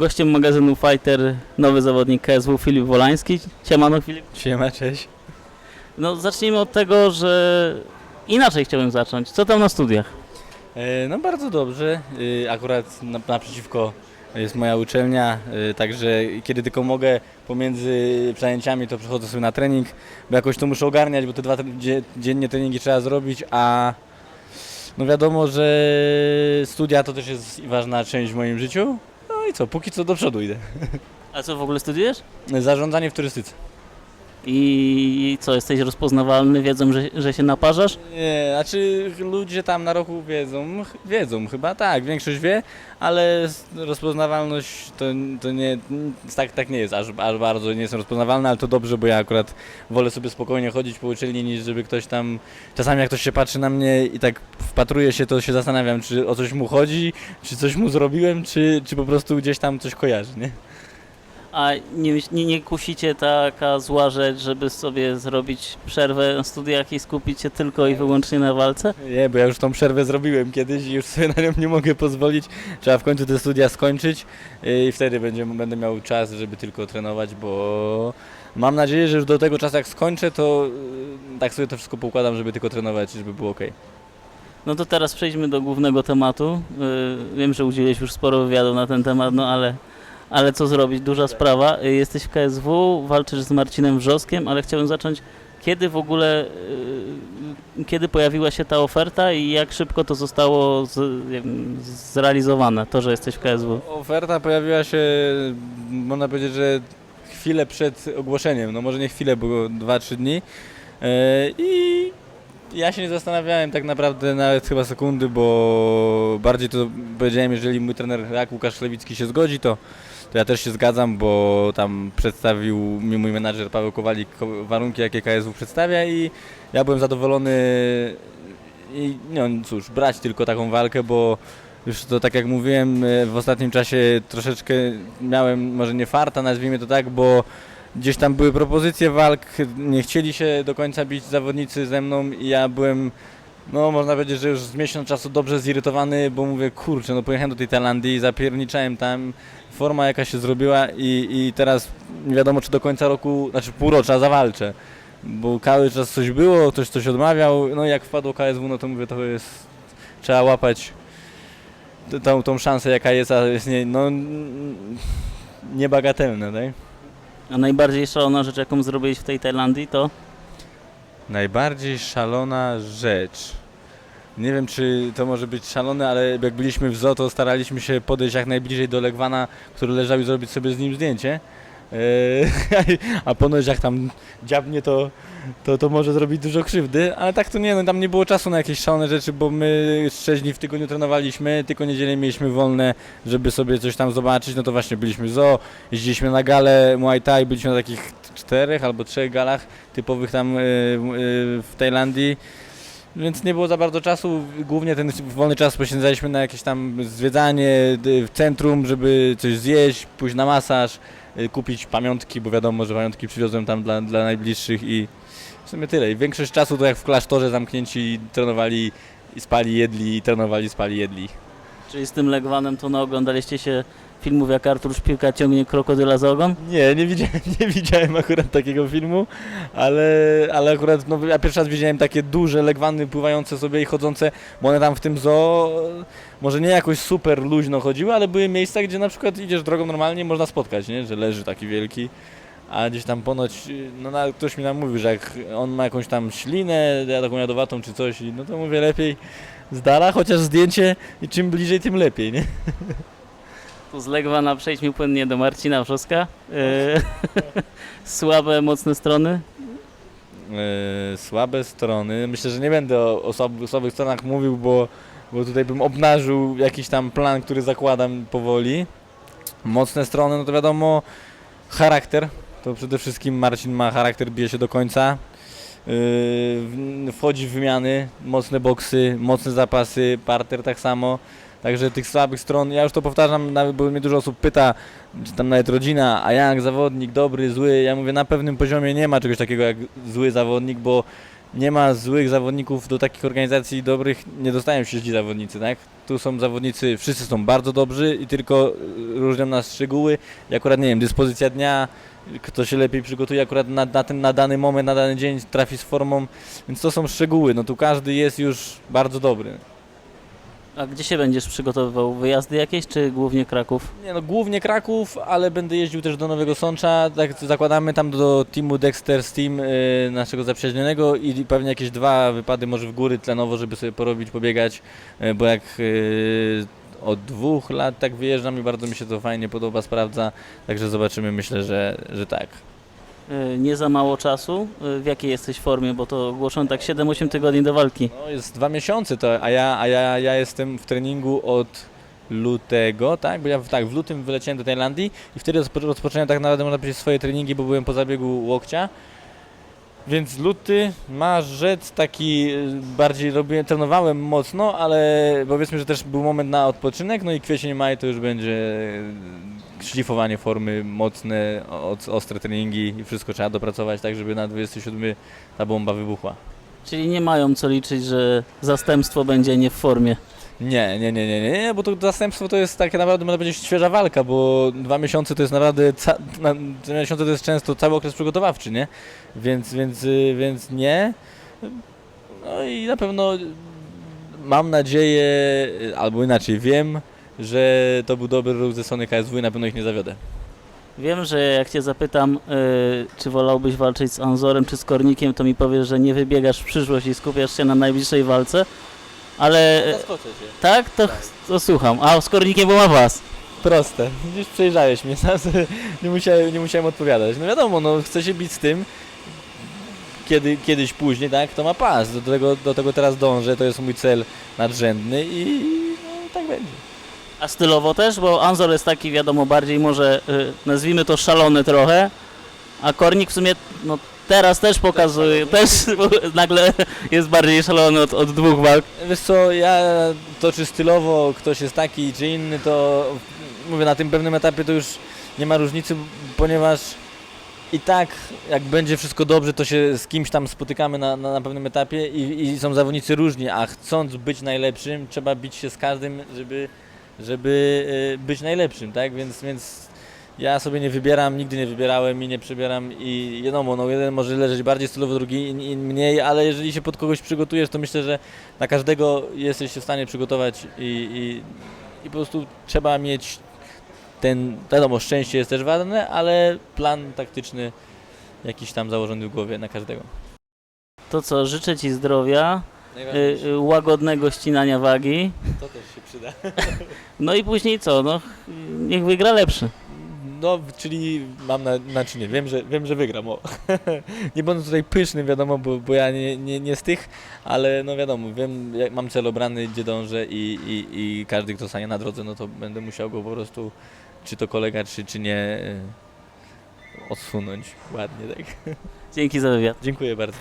Gościem magazynu Fighter nowy zawodnik KSW Filip Wolański. Siemano Filip. Siema, cześć. No zacznijmy od tego, że inaczej chciałem zacząć. Co tam na studiach? E, No bardzo dobrze. E, Akurat na- naprzeciwko jest moja uczelnia, e, także kiedy tylko mogę pomiędzy zajęciami to przychodzę sobie na trening, bo jakoś to muszę ogarniać, bo te dwa tre- dzie- dziennie treningi trzeba zrobić, a no wiadomo, że studia to też jest ważna część w moim życiu. No i co, póki co do przodu idę. A co w ogóle studiujesz? Zarządzanie w turystyce. I co, jesteś rozpoznawalny, wiedzą, że, że się naparzasz? Nie, znaczy ludzie tam na roku wiedzą, wiedzą chyba, tak, większość wie, ale rozpoznawalność to, to nie, tak, tak nie jest, aż, aż bardzo nie jestem rozpoznawalny, ale to dobrze, bo ja akurat wolę sobie spokojnie chodzić po uczelni, niż żeby ktoś tam, czasami jak ktoś się patrzy na mnie i tak wpatruje się, to się zastanawiam, czy o coś mu chodzi, czy coś mu zrobiłem, czy, czy po prostu gdzieś tam coś kojarzy, nie? A nie, nie, nie kusicie taka zła rzecz, żeby sobie zrobić przerwę na studiach i skupić się tylko i wyłącznie na walce? Nie, bo ja już tą przerwę zrobiłem kiedyś i już sobie na nią nie mogę pozwolić. Trzeba w końcu te studia skończyć y, i wtedy będzie, będę miał czas, żeby tylko trenować, bo mam nadzieję, że już do tego czasu jak skończę, to y, tak sobie to wszystko poukładam, żeby tylko trenować, żeby było ok. No to teraz przejdźmy do głównego tematu. Yy, Wiem, że udzieliłeś już sporo wywiadów na ten temat, no ale, ale co zrobić? Duża sprawa. Yy, Jesteś w KSW, walczysz z Marcinem Wrzoskiem, ale chciałbym zacząć, kiedy w ogóle, yy, kiedy pojawiła się ta oferta i jak szybko to zostało z, zrealizowane, to, że jesteś w KSW? Oferta pojawiła się, można powiedzieć, że chwilę przed ogłoszeniem, no może nie chwilę, było 2-3 dni Y, i ja się nie zastanawiałem tak naprawdę nawet chyba sekundy, bo bardziej to powiedziałem, jeżeli mój trener jak Łukasz Lewicki się zgodzi, to, to ja też się zgadzam, bo tam przedstawił mi mój menadżer Paweł Kowalik ko- warunki, jakie KSW przedstawia i ja byłem zadowolony i no cóż, brać tylko taką walkę, bo już to tak jak mówiłem, e, w ostatnim czasie troszeczkę miałem, może nie farta, nazwijmy to tak, bo gdzieś tam były propozycje walk, nie chcieli się do końca bić zawodnicy ze mną i ja byłem, no można powiedzieć, że już z miesiąc czasu dobrze zirytowany, bo mówię, kurczę, no pojechałem do tej Tajlandii, zapierniczałem tam, forma jaka się zrobiła i, i teraz nie wiadomo, czy do końca roku, znaczy półrocza zawalczę. Bo cały czas coś było, ktoś coś odmawiał, no i jak wpadło KSW, no to mówię, to jest, trzeba łapać tą, tą szansę jaka jest, a jest nie, no, niebagatelna, tak? A najbardziej szalona rzecz, jaką zrobiłeś w tej Tajlandii, to Najbardziej szalona rzecz. Nie wiem, czy to może być szalone, ale jak byliśmy w zoo, to staraliśmy się podejść jak najbliżej do Legwana, który leżał i zrobić sobie z nim zdjęcie. Eee, A ponoć jak tam dziabnie, to, to, to może zrobić dużo krzywdy, ale tak to nie, no tam nie było czasu na jakieś szalone rzeczy, bo my 6 dni w tygodniu trenowaliśmy, tylko niedzielę mieliśmy wolne, żeby sobie coś tam zobaczyć, no to właśnie byliśmy w zoo, jeździliśmy na gale Muay Thai, byliśmy na takich czterech albo trzech galach typowych tam y, y, w Tajlandii. Więc nie było za bardzo czasu. Głównie ten wolny czas poświęcaliśmy na jakieś tam zwiedzanie y, w centrum, żeby coś zjeść, pójść na masaż, kupić pamiątki, bo wiadomo, że pamiątki przywiozłem tam dla, dla najbliższych i w sumie tyle. I większość czasu to jak w klasztorze zamknięci trenowali i spali, jedli, i trenowali, spali, jedli. czyli z tym Legwanem to naoglądaliście się filmów jak Artur Szpilka ciągnie krokodyla za ogon? Nie, nie widziałem, nie widziałem akurat takiego filmu, ale, ale akurat no, ja pierwszy raz widziałem takie duże legwany pływające sobie i chodzące, bo one tam w tym zoo może nie jakoś super luźno chodziły, ale były miejsca, gdzie na przykład idziesz drogą normalnie można spotkać, nie? że leży taki wielki. A gdzieś tam ponoć, no ktoś mi nam mówił, że jak on ma jakąś tam ślinę, taką jadowatą czy coś, no to mówię lepiej z dala, chociaż zdjęcie i czym bliżej, tym lepiej, nie? Tu z Legwana przejdźmy płynnie do Marcina Wrzoska. E, Słabe, mocne strony. e, słabe strony. Myślę, że nie będę o, o słab- słabych stronach mówił, bo, bo tutaj bym obnażył jakiś tam plan, który zakładam powoli. Mocne strony, no to wiadomo, charakter. To przede wszystkim Marcin ma charakter, bije się do końca. Yy, wchodzi w wymiany, mocne boksy, mocne zapasy, parter tak samo. Także tych słabych stron, ja już to powtarzam, nawet bo mnie dużo osób pyta, czy tam nawet rodzina, a jak zawodnik, dobry, zły, ja mówię na pewnym poziomie nie ma czegoś takiego jak zły zawodnik, bo nie ma złych zawodników do takich organizacji dobrych, nie dostają się źli zawodnicy, tak? Tu są zawodnicy, wszyscy są bardzo dobrzy i tylko y, różnią nas szczegóły i akurat, nie wiem, dyspozycja dnia, kto się lepiej przygotuje akurat na, na ten na dany moment, na dany dzień, trafi z formą, więc to są szczegóły, no tu każdy jest już bardzo dobry. A gdzie się będziesz przygotowywał? Wyjazdy jakieś, czy głównie Kraków? Nie no, głównie Kraków, ale będę jeździł też do Nowego Sącza. Tak zakładamy tam do teamu Dexter Steam y, naszego zaprzyjaźnionego i pewnie jakieś dwa wypady może w góry tlenowo, żeby sobie porobić, pobiegać, y, bo jak y, od dwóch lat tak wyjeżdżam i bardzo mi się to fajnie podoba, sprawdza, także zobaczymy, myślę, że, że tak. Y, Nie za mało czasu. Y, W jakiej jesteś formie? Bo to ogłoszono tak 7-8 tygodni do walki. No jest dwa miesiące, to, a, ja, a ja, ja jestem w treningu od lutego, tak? Bo ja w, tak, w lutym wyleciałem do Tajlandii i wtedy rozpo- rozpocząłem tak naprawdę można powiedzieć swoje treningi, bo byłem po zabiegu łokcia. Więc luty, marzec taki y, bardziej robiłem, trenowałem mocno, ale powiedzmy, że też był moment na odpoczynek, no i kwiecień, maj to już będzie y, szlifowanie formy, mocne, ostre treningi i wszystko trzeba dopracować tak, żeby na 27 ta bomba wybuchła. Czyli nie mają co liczyć, że zastępstwo będzie nie w formie. Nie, nie, nie, nie, nie, bo to zastępstwo to jest tak naprawdę można świeża walka, bo dwa miesiące to jest naprawdę, ca- na, dwa miesiące to jest często cały okres przygotowawczy, nie? Więc, więc, y, więc nie. No i na pewno mam nadzieję, albo inaczej wiem, że to był dobry ruch ze strony KSW i na pewno ich nie zawiodę. Wiem, że jak cię zapytam, y, czy wolałbyś walczyć z Anzorem czy z Kornikiem, to mi powiesz, że nie wybiegasz w przyszłość i skupiasz się na najbliższej walce. Ale Zaskoczę cię. tak, to, to słucham. A z Kornikiem bo ma was. Proste. Gdzieś przejrzałeś mnie, nie musiałem, nie musiałem odpowiadać. No wiadomo, no chcę się bić z tym, kiedy, kiedyś później, tak, to ma pas. Do tego, do tego teraz dążę, to jest mój cel nadrzędny i no, tak będzie. A stylowo też, bo Anzor jest taki, wiadomo, bardziej może, y, nazwijmy to szalony trochę, a Kornik w sumie, no teraz też pokazuje, też nagle jest bardziej szalony od, od dwóch walk. Wiesz co, ja to czy stylowo ktoś jest taki czy inny, to mówię, na tym pewnym etapie to już nie ma różnicy, ponieważ i tak jak będzie wszystko dobrze, to się z kimś tam spotykamy na, na, na pewnym etapie i, i są zawodnicy różni, a chcąc być najlepszym, trzeba bić się z każdym, żeby, żeby y, być najlepszym, tak? Więc, więc ja sobie nie wybieram, nigdy nie wybierałem i nie przebieram i wiadomo, no jeden może leżeć bardziej stylowo, drugi in- in- mniej, ale jeżeli się pod kogoś przygotujesz, to myślę, że na każdego jesteś się w stanie przygotować i, i, i po prostu trzeba mieć ten, wiadomo, szczęście jest też ważne, ale plan taktyczny jakiś tam założony w głowie na każdego. To co, życzę Ci zdrowia, y, y, łagodnego ścinania wagi, To też się przyda. no i później co, no niech wygra lepszy. No, czyli mam na, znaczy nie, wiem, że, wiem, że wygram. O. nie będę tutaj pyszny, wiadomo, bo, bo ja nie, nie, nie z tych, ale no wiadomo, wiem, jak mam cel obrany, gdzie dążę i, i, i każdy, kto stanie na drodze, no to będę musiał go po prostu, czy to kolega, czy, czy nie, y, odsunąć ładnie, tak. Dzięki za wywiad. Dziękuję bardzo.